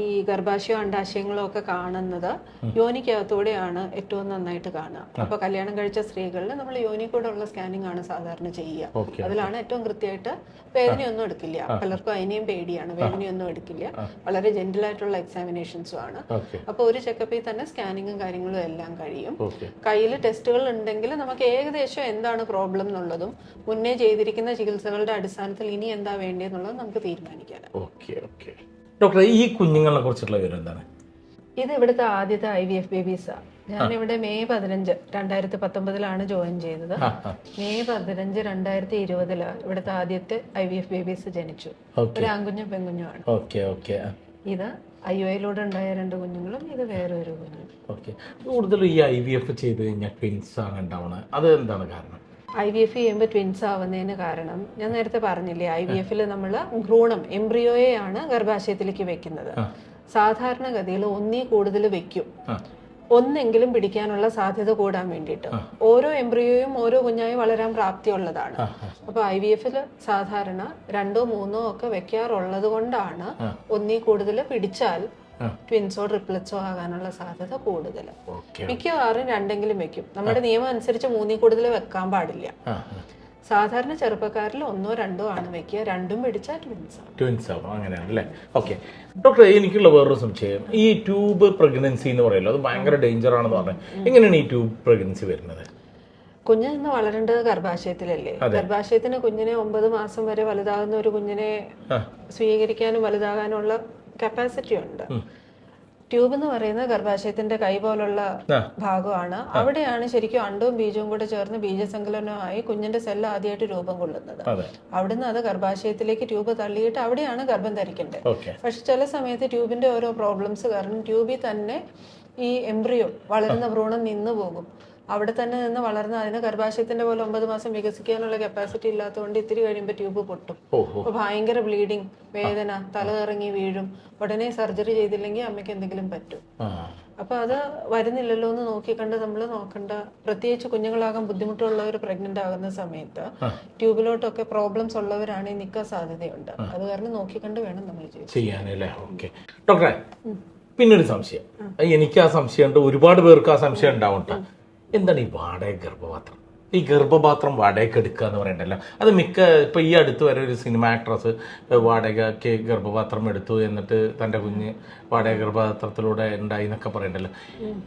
ഈ ഗർഭാശയവും അണ്ടാശയങ്ങളും ഒക്കെ കാണുന്നത് യോനിക്കകത്തൂടെയാണ് ഏറ്റവും നന്നായിട്ട് കാണുക. അപ്പൊ കല്യാണം കഴിച്ച സ്ത്രീകളിൽ നമ്മൾ യോനി കൂടെ ഉള്ള സ്കാനിങ് ആണ് സാധാരണ ചെയ്യുക. അതിലാണ് ഏറ്റവും കൃത്യമായിട്ട് വേദനയൊന്നും എടുക്കില്ല. പലർക്കും അതിനെയും പേടിയാണ് വേദനയൊന്നും എടുക്കില്ല. വളരെ ജെന്റിൽ ആയിട്ടുള്ള എക്സാമിനേഷൻസും ആണ്. അപ്പൊ ഒരു ചെക്കപ്പിൽ തന്നെ സ്കാനിങ്ങും കാര്യങ്ങളും എല്ലാം കഴിയും. കയ്യിൽ ടെസ്റ്റുകൾ ഉണ്ടെങ്കിൽ നമുക്ക് ഏകദേശം എന്താണ് പ്രോബ്ലം എന്നുള്ളതും മുന്നേ ചെയ്തിരിക്കുന്ന ചികിത്സകളുടെ അടിസ്ഥാനത്തിൽ ഇനി എന്താ വേണ്ടിയെന്നുള്ളത് നമുക്ക് തീരുമാനിക്കാം ഓക്കെ ഓക്കെ. ഡോക്ടറെ ഈ കുഞ്ഞുങ്ങളെ കുറിച്ചുള്ള വിവരം എന്താണ്? ഇത് ഇവിടുത്തെ ആദ്യത്തെ ഐ വി എഫ് ബേബീസാണ് ഞാനിവിടെ മെയ് പതിനഞ്ച് രണ്ടായിരത്തി പത്തൊമ്പതിലാണ് ജോയിൻ ചെയ്തത്. മെയ് പതിനഞ്ച് രണ്ടായിരത്തി ഇരുപതിൽ ഇവിടുത്തെ ആദ്യത്തെ ഐ വി എഫ് ബേബീസ് ജനിച്ചു. ഒരു ആൺകുഞ്ഞും പെൺകുഞ്ഞുമാണ്. ഇത് ഐ ഒ യിലൂടെ ഉണ്ടായ രണ്ട് കുഞ്ഞുങ്ങളും ഇത് വേറെ ഒരു കുഞ്ഞും. ഓക്കെ. കൂടുതലും ഈ ഐ വി എഫ് ചെയ്ത് കഴിഞ്ഞാൽ ട്വിൻസ് ആണ് ഉണ്ടാവണത് അത് എന്താണ് കാരണം? ഐ വി എഫ് ചെയ്യുമ്പോൾ ട്വിൻസ് ആവുന്നതിന് കാരണം ഞാൻ നേരത്തെ പറഞ്ഞില്ലേ ഐ വി എഫിൽ നമ്മൾ ഭ്രൂണം എംബ്രിയോയെയാണ് ഗർഭാശയത്തിലേക്ക് വെക്കുന്നത്. സാധാരണഗതിയിൽ ഒന്നീ കൂടുതൽ വെക്കും ഒന്നെങ്കിലും പിടിക്കാനുള്ള സാധ്യത കൂടാൻ വേണ്ടിയിട്ട് ഓരോ എംബ്രിയോയും ഓരോ കുഞ്ഞായി വളരാൻ പ്രാപ്തിയുള്ളതാണ്. അപ്പൊ ഐ വി എഫിൽ സാധാരണ രണ്ടോ മൂന്നോ ഒക്കെ വെക്കാറുള്ളത് കൊണ്ടാണ് ഒന്നീ കൂടുതൽ പിടിച്ചാൽ. ട്വിൻസോ ട്രിപ്ലറ്റ്സോ ആകാനുള്ള സാധ്യത കൂടുതൽ മിക്കവാറും രണ്ടെങ്കിലും വെക്കും. നമ്മുടെ നിയമം അനുസരിച്ച് മൂന്നിൽ കൂടുതൽ വെക്കാൻ പാടില്ല. സാധാരണ ചെറുപ്പക്കാരിൽ ഒന്നോ രണ്ടോ ആണ് വെക്കുക. രണ്ടും പിടിച്ചാൽ ട്വിൻസ് ആണ് ട്വിൻസ് ആവും. അങ്ങനെയാണ് അല്ലേ? ഓക്കെ. ഡോക്ടർ എനിക്കുള്ള വേറൊരു സംശയം. ഈ ട്യൂബ് പ്രഗ്നൻസി എന്ന് പറയുമല്ലോ അത് ഭയങ്കര ഡേഞ്ചർ ആണെന്ന് പറഞ്ഞു. എങ്ങനെയാണ് ഈ ട്യൂബ് പ്രഗ്നൻസി വരുന്നത്? കുഞ്ഞ് ഇന്ന് വളരേണ്ടത് ഗർഭാശയത്തിലല്ലേ? ഗർഭാശയത്തിന് കുഞ്ഞിനെ ഒമ്പത് മാസം വരെ വലുതാകുന്ന ഒരു കുഞ്ഞിനെ സ്വീകരിക്കാനും വലുതാകാനുള്ള കപ്പാസിറ്റി ഉണ്ട് ട്യൂബ് എന്ന് പറയുന്നത് ഗർഭാശയത്തിന്റെ കൈ പോലുള്ള ഭാഗമാണ്. അവിടെയാണ് ശരിക്കും അണ്ടവും ബീജവും കൂടെ ചേർന്ന് ബീജസങ്കലനമായി കുഞ്ഞിന്റെ സെല്ല് ആദ്യമായിട്ട് രൂപം കൊള്ളുന്നത്. അവിടുന്ന് അത് ഗർഭാശയത്തിലേക്ക് ട്യൂബ് തള്ളിയിട്ട് അവിടെയാണ് ഗർഭം ധരിക്കേണ്ടത്. പക്ഷെ ചില സമയത്ത് ട്യൂബിന്റെ ഓരോ പ്രോബ്ലംസ് കാരണം ട്യൂബിൽ തന്നെ ഈ എംബ്രിയോ വളരുന്ന ഭ്രൂണം നിന്നു പോകും. അവിടെ തന്നെ നിന്ന് വളർന്ന് അതിന് ഗർഭാശയത്തിന്റെ പോലെ ഒമ്പത് മാസം വികസിക്കാനുള്ള കപ്പാസിറ്റി ഇല്ലാത്തതുകൊണ്ട് ഇത്തിരി കഴിയുമ്പോൾ ട്യൂബ് പൊട്ടും. അപ്പൊ ഭയങ്കര ബ്ലീഡിങ് വേദന തല കറങ്ങി വീഴും. ഉടനെ സർജറി ചെയ്തില്ലെങ്കിൽ അമ്മയ്ക്ക് എന്തെങ്കിലും പറ്റും. അപ്പൊ അത് വരുന്നില്ലല്ലോ എന്ന് നോക്കിക്കണ്ട് നമ്മൾ നോക്കണ്ട. പ്രത്യേകിച്ച് കുഞ്ഞുങ്ങളാകാൻ ബുദ്ധിമുട്ടുള്ളവർ പ്രഗ്നന്റ് ആകുന്ന സമയത്ത് ട്യൂബിലോട്ടൊക്കെ പ്രോബ്ലംസ് ഉള്ളവരാണെങ്കിൽ നിൽക്കാൻ സാധ്യതയുണ്ട്. അത് കാരണം നോക്കിക്കണ്ട് വേണം നമ്മൾ ചെയ്യാനല്ലേ? ഓക്കെ ഡോക്ടറെ പിന്നൊരു സംശയം. എനിക്ക് ആ സംശയം ഉണ്ട്. ഒരുപാട് പേർക്ക് ആ സംശയം ഉണ്ടാവും ട്ടോ. എന്താണ് ഈ വാടക ഗർഭപാത്രം? ഈ ഗർഭപാത്രം വാടകയ്ക്ക് എടുക്കുക എന്ന് പറയണ്ടല്ലോ. അത് മിക്ക ഇപ്പം ഈ അടുത്ത് വരെ ഒരു സിനിമ ആക്ട്രസ് വാടകയ്ക്ക് ഗർഭപാത്രം എടുത്തു എന്നിട്ട് തന്റെ കുഞ്ഞ് വാടക ഗർഭപാത്രത്തിലൂടെ ഉണ്ടായി എന്നൊക്കെ പറയണ്ടല്ലോ.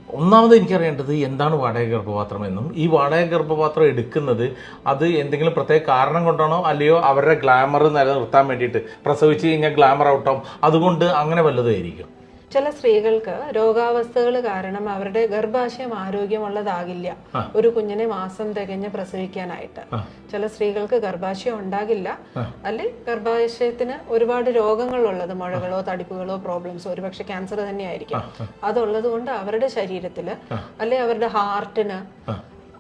ഒന്നാമത് എനിക്കറിയേണ്ടത് എന്താണ് വാടക ഗർഭപാത്രം എന്നും ഈ വാടക ഗർഭപാത്രം എടുക്കുന്നത് അത് എന്തെങ്കിലും പ്രത്യേക കാരണം കൊണ്ടാണോ അല്ലയോ അവരുടെ ഗ്ലാമർ നിലനിർത്താൻ വേണ്ടിയിട്ട്? പ്രസവിച്ച് കഴിഞ്ഞാൽ ഗ്ലാമർ ഔട്ടാവും. അതുകൊണ്ട് അങ്ങനെ വല്ലതായിരിക്കും ചില സ്ത്രീകൾക്ക് രോഗാവസ്ഥകൾ കാരണം അവരുടെ ഗർഭാശയം ആരോഗ്യമുള്ളതാകില്ല. ഒരു കുഞ്ഞിനെ മാസം തികഞ്ഞ് പ്രസവിക്കാനായിട്ട്. ചില സ്ത്രീകൾക്ക് ഗർഭാശയം ഉണ്ടാകില്ല. അല്ലെ ഗർഭാശയത്തിന് ഒരുപാട് രോഗങ്ങളുള്ളത് മുഴകളോ തടിപ്പുകളോ പ്രോബ്ലംസോ ഒരുപക്ഷെ ക്യാൻസർ തന്നെയായിരിക്കും. അതുള്ളത് കൊണ്ട് അവരുടെ ശരീരത്തിൽ അല്ലെ അവരുടെ ഹാർട്ടിന്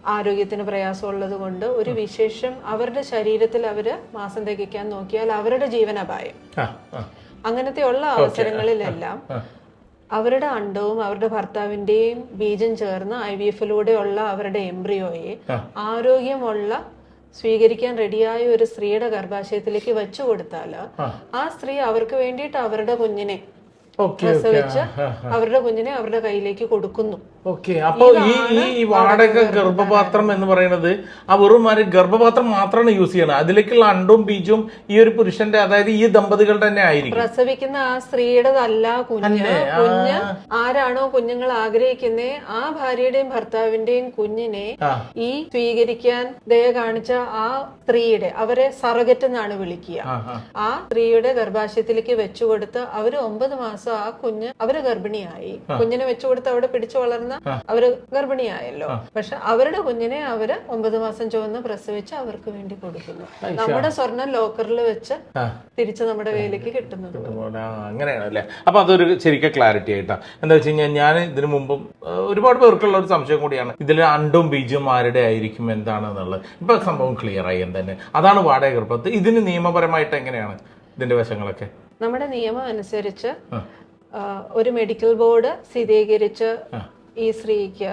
ആരോഗ്യത്തിന് പ്രയാസമുള്ളത് കൊണ്ട് ഒരു വിശേഷം അവരുടെ ശരീരത്തിൽ അവർ മാസം തികയ്ക്കാൻ നോക്കിയാൽ അവരുടെ ജീവനപായം. അങ്ങനത്തെ ഉള്ള അവസരങ്ങളിലെല്ലാം അവരുടെ അണ്ടവും അവരുടെ ഭർത്താവിന്റെയും ബീജം ചേർന്ന് ഐ വി എഫിലൂടെയുള്ള അവരുടെ എംബ്രിയോയെ ആരോഗ്യമുള്ള സ്വീകരിക്കാൻ റെഡിയായ ഒരു സ്ത്രീയുടെ ഗർഭാശയത്തിലേക്ക് വെച്ചു കൊടുത്താൽ ആ. സ്ത്രീ അവർക്ക് വേണ്ടിയിട്ട് അവരുടെ കുഞ്ഞിനെ പ്രസവിച്ച് അവരുടെ കുഞ്ഞിനെ അവരുടെ കയ്യിലേക്ക് കൊടുക്കുന്നു. ഓക്കെ അപ്പൊ ഈ ഈ വാടക ഗർഭപാത്രം എന്ന് പറയുന്നത് ആ വെറും ഒരു ഗർഭപാത്രം മാത്രമാണ് യൂസ് ചെയ്യണത്. അതിലേക്കുള്ള അണ്ടും ബീജും ഈ ഒരു പുരുഷന്റെ അതായത് ഈ ദമ്പതികൾ തന്നെ ആയിരിക്കും. പ്രസവിക്കുന്ന ആ സ്ത്രീയുടെതല്ല കുഞ്ഞ്. കുഞ്ഞ് ആരാണോ കുഞ്ഞുങ്ങൾ ആഗ്രഹിക്കുന്നത് ആ ഭാര്യയുടെയും ഭർത്താവിന്റെയും കുഞ്ഞിനെ ഈ സ്വീകരിക്കാൻ ദയ കാണിച്ച ആ സ്ത്രീയുടെ അവരെ സറഗറ്റ് എന്നാണ് വിളിക്കുക. ആ സ്ത്രീയുടെ ഗർഭാശയത്തിലേക്ക് വെച്ചുകൊടുത്ത് അവർ ഒമ്പത് മാസം ആ കുഞ്ഞ് അവർ ഗർഭിണിയായി. കുഞ്ഞിനെ വെച്ചുകൊടുത്ത് അവിടെ പിടിച്ചു വളർന്ന അവർ ഗർഭിണിയായല്ലോ. പക്ഷെ അവരുടെ കുഞ്ഞിനെ അവർ ഒമ്പത് മാസം ചുവന്ന് പ്രസവിച്ച് അവർക്ക് വേണ്ടി കൊടുക്കുന്നു. നമ്മുടെ സ്വർണം ലോക്കറിൽ വെച്ച്. തിരിച്ച് നമ്മുടെ കയ്യിലേക്ക് കിട്ടുന്നത് അങ്ങനെയാണല്ലേ? അങ്ങനെയാണ് അപ്പൊ അതൊരു ശരിക്കും ക്ലാരിറ്റി ആയിട്ടാ. എന്താ വെച്ച് കഴിഞ്ഞാൽ ഞാൻ ഇതിനു മുമ്പും ഒരുപാട് പേർക്കുള്ള ഒരു സംശയം കൂടിയാണ്. ഇതിൽ അണ്ടും ബീജും ആരുടെ ആയിരിക്കും എന്താണെന്നുള്ളത്. ഇപ്പൊ സംഭവം ക്ലിയർ ആയി എന്തെന്നെ. അതാണ് വാടക ഗർഭത്ത്. ഇതിന് നിയമപരമായിട്ട് എങ്ങനെയാണ് ഇതിന്റെ വശങ്ങളൊക്കെ? നമ്മുടെ നിയമം അനുസരിച്ച് ഒരു മെഡിക്കൽ ബോർഡ് സ്ഥിരീകരിച്ച് ഈ സ്ത്രീക്ക്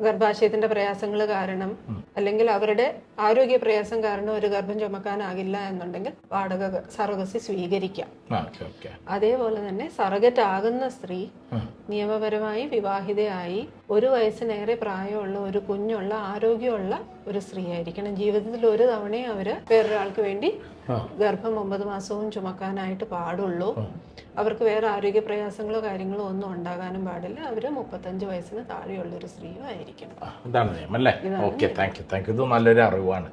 ഗർഭാശയത്തിന്റെ പ്രയാസങ്ങൾ കാരണം അല്ലെങ്കിൽ അവരുടെ ആരോഗ്യ പ്രയാസം കാരണം ഒരു ഗർഭം ചുമക്കാനാകില്ല എന്നുണ്ടെങ്കിൽ വാടക സർഗസി സ്വീകരിക്കാം. അതേപോലെ തന്നെ സർഗറ്റ് ആകുന്ന സ്ത്രീ നിയമപരമായി വിവാഹിതയായി ഒരു വയസ്സിനേറെ പ്രായമുള്ള ഒരു കുഞ്ഞുള്ള ആരോഗ്യമുള്ള ഒരു സ്ത്രീ ആയിരിക്കണം ജീവിതത്തിൽ ഒരു തവണയും അവർ വേറൊരാൾക്ക് വേണ്ടി ഗർഭം ഒമ്പത് മാസവും ചുമക്കാനായിട്ട് പാടുള്ളൂ. അവർക്ക് വേറെ ആരോഗ്യ പ്രയാസങ്ങളോ കാര്യങ്ങളോ ഒന്നും ഉണ്ടാകാനും പാടില്ല. അവർ മുപ്പത്തഞ്ച് വയസ്സിന് താഴെയുള്ള ഒരു സ്ത്രീയും ആയിരിക്കണം. ഇതാണ് നിയമം അല്ലേ? Okay thank you thank you ഇത് നല്ലൊരു അറിവാണ്.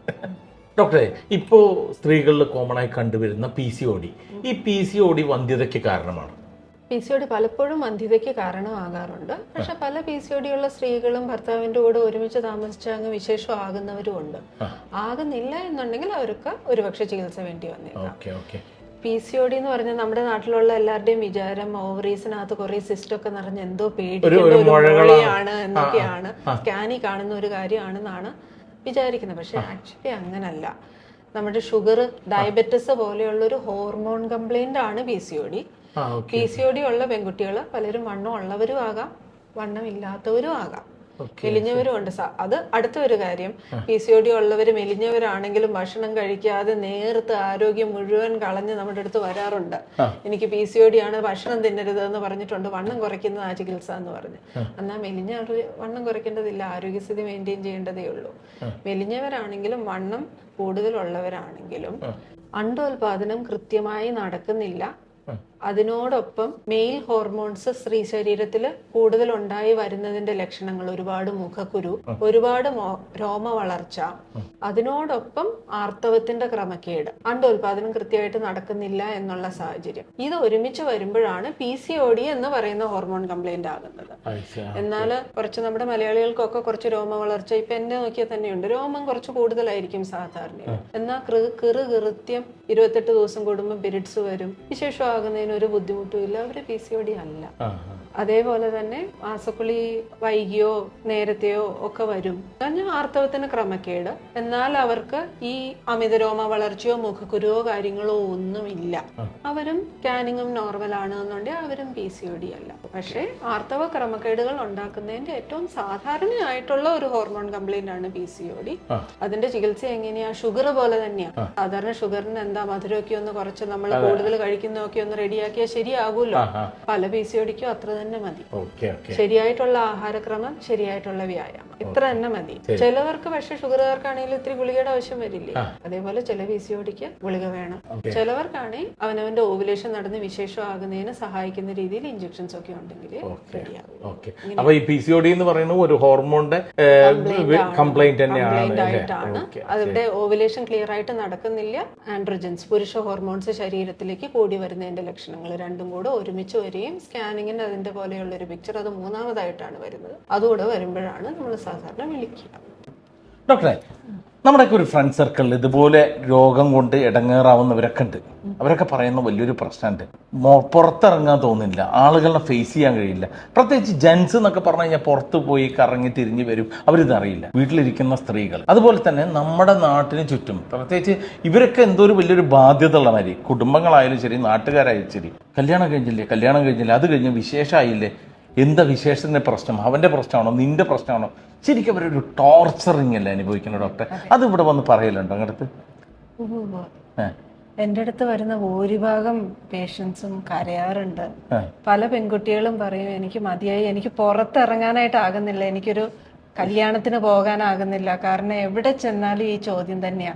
ഡോക്ടറെ ഇപ്പോ സ്ത്രീകളിൽ കോമൺ ആയി കണ്ടുവരുന്ന പി സി ഒ ഡി ഈ പി സി ഒ ഡി വന്ധ്യതയ്ക്ക് കാരണമാണ്. പി സി ഒ ഡി പലപ്പോഴും വന്ധ്യതയ്ക്ക് കാരണമാകാറുണ്ട്. പക്ഷെ പല പി സി ഒ ഡി ഉള്ള സ്ത്രീകളും ഭർത്താവിന്റെ കൂടെ ഒരുമിച്ച് താമസിച്ച് അങ്ങ് വിശേഷം ആകുന്നവരും ഉണ്ട്. ആകുന്നില്ല എന്നുണ്ടെങ്കിൽ അവർക്ക് ഒരുപക്ഷെ ചികിത്സ വേണ്ടി വന്നേക്കാം പി സി ഒ ഡി എന്ന് പറഞ്ഞാൽ നമ്മുടെ നാട്ടിലുള്ള എല്ലാവരുടെയും വിചാരം ഓവറീസിനകത്ത് കുറെ സിസ്റ്റം ഒക്കെ നിറഞ്ഞ് എന്തോ പേടിയാണ് എന്നൊക്കെയാണ് സ്കാനി കാണുന്ന ഒരു കാര്യമാണെന്നാണ് വിചാരിക്കുന്നത്. പക്ഷെ ആക്ച്വലി അങ്ങനല്ല. നമ്മുടെ ഷുഗർ ഡയബറ്റിസ് പോലെയുള്ള ഒരു ഹോർമോൺ കംപ്ലൈന്റ് ആണ് P C O D P C O D ഉള്ള പെൺകുട്ടികൾ പലരും വണ്ണം ഉള്ളവരും ആകാം വണ്ണം ഇല്ലാത്തവരും ആകാം. മെലിഞ്ഞവരും ഉണ്ട് സ- അത് അടുത്ത ഒരു കാര്യം പി സി ഒ ഡി ഉള്ളവർ മെലിഞ്ഞവരാണെങ്കിലും ഭക്ഷണം കഴിക്കാതെ നേർത്ത് ആരോഗ്യം മുഴുവൻ കളഞ്ഞ് നമ്മുടെ അടുത്ത് വരാറുണ്ട്. എനിക്ക് പി സി ഒ ഡി ആണ് ഭക്ഷണം തിന്നരുത് എന്ന് പറഞ്ഞിട്ടുണ്ട്. വണ്ണം കുറയ്ക്കുന്ന ആ ചികിത്സ എന്ന് പറഞ്ഞ്. എന്നാൽ മെലിഞ്ഞ വണ്ണം കുറയ്ക്കേണ്ടതില്ല. ആരോഗ്യസ്ഥിതി മെയിന്റെയിൻ ചെയ്യേണ്ടതേ ഉള്ളൂ. മെലിഞ്ഞവരാണെങ്കിലും വണ്ണം കൂടുതലുള്ളവരാണെങ്കിലും അണ്ടോൽപാദനം കൃത്യമായി നടക്കുന്നില്ല. അതിനോടൊപ്പം മെയിൽ ഹോർമോൺസ് സ്ത്രീ ശരീരത്തിൽ കൂടുതൽ ഉണ്ടായി വരുന്നതിന്റെ ലക്ഷണങ്ങൾ ഒരുപാട് മുഖക്കുരു ഒരുപാട് രോമ വളർച്ച അതിനോടൊപ്പം ആർത്തവത്തിന്റെ ക്രമക്കേട് അണ്ടോൽപാദനം കൃത്യമായിട്ട് നടക്കുന്നില്ല എന്നുള്ള സാഹചര്യം. ഇത് ഒരുമിച്ച് വരുമ്പോഴാണ് പി സി ഒ ഡി എന്ന് പറയുന്ന ഹോർമോൺ കംപ്ലൈന്റ് ആകുന്നത്. എന്നാൽ കുറച്ച് നമ്മുടെ മലയാളികൾക്കൊക്കെ കുറച്ച് രോമ വളർച്ച ഇപ്പൊ എന്നെ നോക്കിയാൽ തന്നെയുണ്ട്. രോമം കുറച്ച് കൂടുതലായിരിക്കും സാധാരണ. എന്നാൽ കൃ കൃത്യം ഇരുപത്തെട്ട് ദിവസം കൂടുമ്പോൾ പിരിഡ്സ് വരും. വിശേഷമാകുന്നതിന് ഒരു ബുദ്ധിമുട്ടും ഇല്ല. അവർ പി സി ഒ ഡി അല്ല. അതേപോലെ തന്നെ മാസക്കുളി വൈകിയോ നേരത്തെയോ ഒക്കെ വരും. കാരണം ആർത്തവത്തിന് ക്രമക്കേട്. എന്നാൽ അവർക്ക് ഈ അമിതരോമ വളർച്ചയോ മുഖക്കുരുവോ കാര്യങ്ങളോ ഒന്നുമില്ല. അവരും സ്കാനിങ്ങും നോർമൽ ആണ് എന്നുണ്ടെങ്കിൽ അവരും പി സി ഒ ഡി അല്ല. പക്ഷേ ആർത്തവ ക്രമക്കേടുകൾ ഉണ്ടാക്കുന്നതിന്റെ ഏറ്റവും സാധാരണയായിട്ടുള്ള ഒരു ഹോർമോൺ കംപ്ലൈന്റ് ആണ് പി സി ഒ ഡി. അതിന്റെ ചികിത്സ എങ്ങനെയാ? ഷുഗർ പോലെ തന്നെയാ. സാധാരണ ഷുഗറിന് എന്താ മധുരമൊക്കെ ഒന്ന് കുറച്ച് നമ്മൾ കൂടുതൽ കഴിക്കുന്നതൊക്കെ ഒന്ന് റെഡിയാക്കിയാൽ ശരിയാകുമല്ലോ പല പി സി ഒ ഡിക്കും അത്ര തന്നെ മതി. ശരിയായിട്ടുള്ള ആഹാരക്രമം ശരിയായിട്ടുള്ള വ്യായാമം. ഇത്ര തന്നെ മതി. ചിലവർക്ക് പക്ഷെ ഷുഗറുകാർക്കാണെങ്കിൽ ഇത്തിരി ഗുളികയുടെ ആവശ്യം വരില്ലേ? അതേപോലെ ചില പി സി ഒടിക്ക് ഗുളിക വേണം. ചിലവർക്കാണെങ്കിൽ അവനവന്റെ ഓവുലേഷൻ നടന്ന് വിശേഷം ആകുന്നതിന് സഹായിക്കുന്ന രീതിയിൽ ഇഞ്ചക്ഷൻസ് ഒക്കെ ഉണ്ടെങ്കിൽ അപ്പൊ ഈ പി സി എന്ന് പറയുന്നത് ഒരു ഹോർമോണിന്റെ കംപ്ലൈന്റ് തന്നെയാണ് ഓക്കെ. ഓവുലേഷൻ ക്ലിയർ ആയിട്ട് നടക്കുന്നില്ല. ആൻഡ്രോജൻസ് പുരുഷ ഹോർമോൺസ് ശരീരത്തിലേക്ക് കൂടി വരുന്നതിന്റെ ലക്ഷണങ്ങൾ രണ്ടും കൂടെ ഒരുമിച്ച് വരികയും സ്കാനിങ്ങിന് അതിന്റെ പോലെയുള്ള ഒരു പിക്ചർ അത് മൂന്നാമതായിട്ടാണ് വരുന്നത്. അതുകൂടെ വരുമ്പോഴാണ് നമ്മൾ സാധാരണ വിളിക്കുക. ഡോക്ടറെ നമ്മുടെയൊക്കെ ഒരു ഫ്രണ്ട് സർക്കിളിൽ ഇതുപോലെ രോഗം കൊണ്ട് ഇടങ്ങേറാവുന്നവരൊക്കെ ഉണ്ട്. അവരൊക്കെ പറയുന്ന വലിയൊരു പ്രശ്നമുണ്ട്. പുറത്തിറങ്ങാൻ തോന്നില്ല ആളുകളെ ഫേസ് ചെയ്യാൻ കഴിയില്ല. പ്രത്യേകിച്ച് ജെൻസ് എന്നൊക്കെ പറഞ്ഞു കഴിഞ്ഞാൽ പുറത്ത് പോയി കറങ്ങി തിരിഞ്ഞ് വരും. അവരിതറിയില്ല വീട്ടിലിരിക്കുന്ന സ്ത്രീകൾ. അതുപോലെ തന്നെ നമ്മുടെ നാട്ടിന് ചുറ്റും പ്രത്യേകിച്ച് ഇവരൊക്കെ എന്തോ ഒരു വലിയൊരു ബാധ്യത ഉള്ള മാതിരി കുടുംബങ്ങളായാലും ശരി നാട്ടുകാരായാലും ശരി. കല്യാണം കഴിഞ്ഞില്ലേ? കല്യാണം കഴിഞ്ഞില്ലേ? അത് കഴിഞ്ഞ് വിശേഷമായില്ലേ എന്താ വിശേഷത്തിന്റെ പ്രശ്നം? അവന്റെ പ്രശ്നമാണോ? നിന്റെ പ്രശ്നമാണോ? ശരിക്കും അവരൊരു ടോർച്ചറിങ് അല്ലേ അനുഭവിക്കുന്ന ഡോക്ടർ അത് ഇവിടെ വന്ന് പറയലുണ്ടോ അങ്ങടുത്ത്? എന്റെ അടുത്ത് വരുന്ന ഭൂരിഭാഗം പേഷ്യൻസും കരയാറുണ്ട്. പല പെൺകുട്ടികളും പറയും എനിക്ക് മതിയായി എനിക്ക് പുറത്തിറങ്ങാനായിട്ട് ആകുന്നില്ല എനിക്കൊരു കല്യാണത്തിന് പോകാനാകുന്നില്ല. കാരണം എവിടെ ചെന്നാലും ഈ ചോദ്യം തന്നെയാ.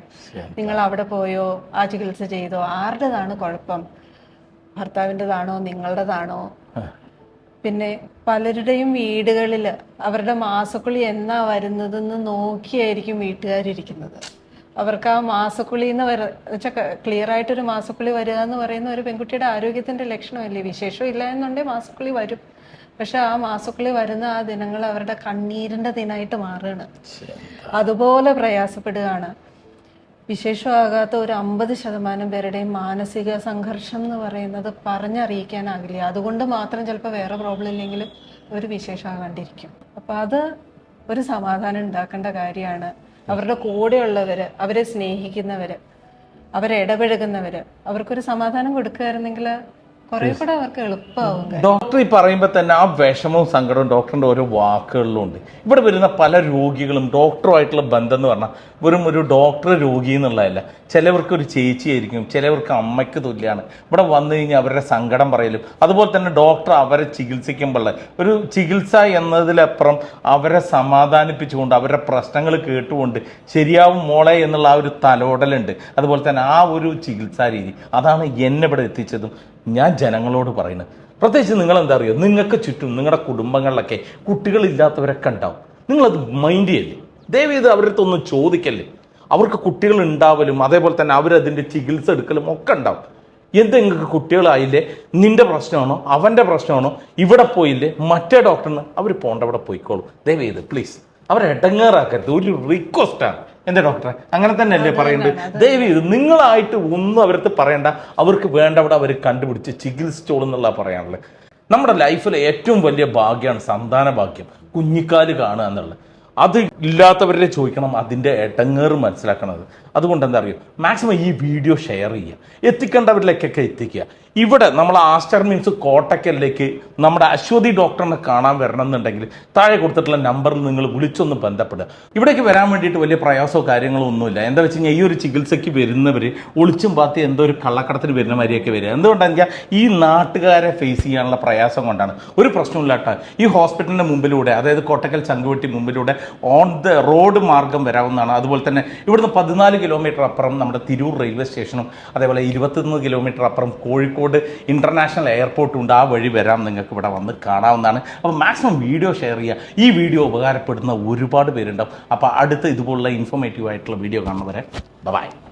നിങ്ങൾ അവിടെ പോയോ? ആ ചികിത്സ ചെയ്തോ? ആരുടേതാണ് കുഴപ്പം? ഭർത്താവിന്റെതാണോ? നിങ്ങളുടേതാണോ? പിന്നെ പലരുടെയും വീടുകളിൽ അവരുടെ മാസക്കുളി എന്നാ വരുന്നതെന്ന് നോക്കിയായിരിക്കും വീട്ടുകാരിരിക്കുന്നത്. അവർക്ക് ആ മാസക്കുളി എന്ന് വര വെച്ചാൽ ക്ലിയർ ആയിട്ടൊരു മാസക്കുളി വരിക എന്ന് പറയുന്ന ഒരു പെൺകുട്ടിയുടെ ആരോഗ്യത്തിന്റെ ലക്ഷണമല്ലേ? വിശേഷം ഇല്ല എന്നുണ്ടെങ്കിൽ മാസക്കുളി വരും. പക്ഷെ ആ മാസക്കുളി വരുന്ന ആ ദിനങ്ങൾ അവരുടെ കണ്ണീരിന്റെ ദിനമായിട്ട് മാറുകയാണ്. അതുപോലെ പ്രയാസപ്പെടുകയാണ്. വിശേഷമാകാത്ത ഒരു അമ്പത് ശതമാനം പേരുടെയും മാനസിക സംഘർഷം എന്ന് പറയുന്നത് പറഞ്ഞറിയിക്കാനാകില്ല. അതുകൊണ്ട് മാത്രം ചിലപ്പോൾ വേറെ പ്രോബ്ലം ഇല്ലെങ്കിലും ഒരു വിശേഷമാകാണ്ടിരിക്കും അപ്പം അത് ഒരു സമാധാനം ഉണ്ടാക്കേണ്ട കാര്യമാണ്. അവരുടെ കൂടെയുള്ളവർ അവരെ സ്നേഹിക്കുന്നവർ അവരെ ഇടപഴകുന്നവർ അവർക്കൊരു സമാധാനം കൊടുക്കുകയായിരുന്നെങ്കിൽ ഡോക്ടർ ഈ പറയുമ്പോൾ തന്നെ ആ വിഷമവും സങ്കടവും ഡോക്ടറിന്റെ ഓരോ വാക്കുകളിലും ഉണ്ട്. ഇവിടെ വരുന്ന പല രോഗികളും ഡോക്ടറുമായിട്ടുള്ള ബന്ധം എന്ന് പറഞ്ഞാൽ വെറും ഒരു ഡോക്ടർ രോഗി എന്നുള്ളതല്ല. ചിലവർക്ക് ഒരു ചേച്ചിയായിരിക്കും ചിലവർക്ക് അമ്മയ്ക്ക് തുല്യമാണ് ഇവിടെ വന്നു കഴിഞ്ഞാൽ അവരുടെ സങ്കടം പറയലും. അതുപോലെ തന്നെ ഡോക്ടർ അവരെ ചികിത്സിക്കുമ്പോൾ ഒരു ചികിത്സ എന്നതിലപ്പുറം അവരെ സമാധാനിപ്പിച്ചുകൊണ്ട് അവരുടെ പ്രശ്നങ്ങൾ കേട്ടുകൊണ്ട് ശരിയാവും മോളെ എന്നുള്ള ആ ഒരു തലോടലുണ്ട്. അതുപോലെ തന്നെ ആ ഒരു ചികിത്സാ രീതി അതാണ് എന്നെ ഇവിടെ എത്തിച്ചതും. ഞാൻ ജനങ്ങളോട് പറയുന്നത് പ്രത്യേകിച്ച് നിങ്ങൾ എന്താ അറിയോ? നിങ്ങൾക്ക് ചുറ്റും നിങ്ങളുടെ കുടുംബങ്ങളിലൊക്കെ കുട്ടികളില്ലാത്തവരൊക്കെ ഉണ്ടാവും. നിങ്ങളത് മൈൻഡ് ചെയ്യല്ലേ? ദയവ് ചെയ്ത് അവരുടെ ഒന്നും ചോദിക്കല്ലേ? അവർക്ക് കുട്ടികൾ ഉണ്ടാവലും അതേപോലെ തന്നെ അവരതിന്റെ ചികിത്സ എടുക്കലും ഒക്കെ ഉണ്ടാവും. എന്തെങ്കിലും കുട്ടികളായില്ലേ? നിന്റെ പ്രശ്നമാണോ? അവന്റെ പ്രശ്നമാണോ? ഇവിടെ പോയില്ലേ? മറ്റേ ഡോക്ടറിന് അവർ പോകേണ്ട അവിടെ പോയിക്കോളൂ. ചെയ്ത് പ്ലീസ് അവരെ ഇടങ്ങേറാക്കരുത്. ഒരു റിക്വസ്റ്റാണ് എന്റെ ഡോക്ടറെ അങ്ങനെ തന്നെയല്ലേ പറയുന്നത് ദയവ് ഇത് നിങ്ങളായിട്ട് ഒന്നും അവരടുത്ത് പറയണ്ട. അവർക്ക് വേണ്ടവിടെ അവർ കണ്ടുപിടിച്ച് ചികിത്സിച്ചോളും എന്നുള്ള പറയാനുള്ളത്. നമ്മുടെ ലൈഫിൽ ഏറ്റവും വലിയ ഭാഗ്യമാണ് സന്താന ഭാഗ്യം. കുഞ്ഞിക്കാൽ കാണുക എന്നുള്ളത്. അത് ഇല്ലാത്തവരെ ചോദിക്കണം അതിന്റെ ഇടങ്ങേറ് മനസ്സിലാക്കണത്. അതുകൊണ്ട് എന്താ അറിയോ? മാക്സിമം ഈ വീഡിയോ ഷെയർ ചെയ്യുക. എത്തിക്കേണ്ടവരിലേക്കൊക്കെ എത്തിക്കുക. ഇവിടെ നമ്മൾ ആസ്റ്റർ മീൻസ് കോട്ടക്കലിലേക്ക് നമ്മുടെ അശ്വതി ഡോക്ടറിനെ കാണാൻ വരണം എന്നുണ്ടെങ്കിൽ താഴെ കൊടുത്തിട്ടുള്ള നമ്പറിൽ നിങ്ങൾ വിളിച്ചൊന്ന് ബന്ധപ്പെടുക. ഇവിടേക്ക് വരാൻ വേണ്ടിയിട്ട് വലിയ പ്രയാസമോ കാര്യങ്ങളോ ഒന്നുമില്ല. എന്താ വെച്ച് കഴിഞ്ഞാൽ ഈ ഒരു ചികിത്സയ്ക്ക് വരുന്നവർ ഒളിച്ചും പാത്തി എന്തോ ഒരു കള്ളക്കടത്തിന് വരുന്ന മാതിരിയൊക്കെ വരിക. എന്തുകൊണ്ടാണെന്ന് വെച്ചാൽ ഈ നാട്ടുകാരെ ഫേസ് ചെയ്യാനുള്ള പ്രയാസം കൊണ്ടാണ്. ഒരു പ്രശ്നമില്ലാട്ട ഈ ഹോസ്പിറ്റലിന്റെ മുമ്പിലൂടെ അതായത് കോട്ടക്കൽ ചങ്കുവെട്ടി മുമ്പിലൂടെ ഓൺ ദ റോഡ് മാർഗം വരാവുന്നതാണ്. അതുപോലെ തന്നെ ഇവിടുന്ന് പതിനാല് കിലോമീറ്റർ അപ്പുറം നമ്മുടെ തിരൂർ റെയിൽവേ സ്റ്റേഷനും അതേപോലെ ഇരുപത്തൊന്ന് കിലോമീറ്റർ അപ്പുറം കോഴിക്കോട് ഇന്റർനാഷണൽ എയർപോർട്ട് ഉണ്ട്. ആ വഴി വരാം. നിങ്ങൾക്ക് ഇവിടെ വന്ന് കാണാവുന്നതാണ്. അപ്പോൾ മാക്സിമം വീഡിയോ ഷെയർ ചെയ്യുക. ഈ വീഡിയോ ഉപകാരപ്പെടുന്ന ഒരുപാട് പേരുണ്ടാവും. അപ്പോൾ അടുത്ത ഇതുപോലുള്ള ഇൻഫോർമേറ്റീവ് ആയിട്ടുള്ള വീഡിയോ കാണുന്നവരെ ബൈ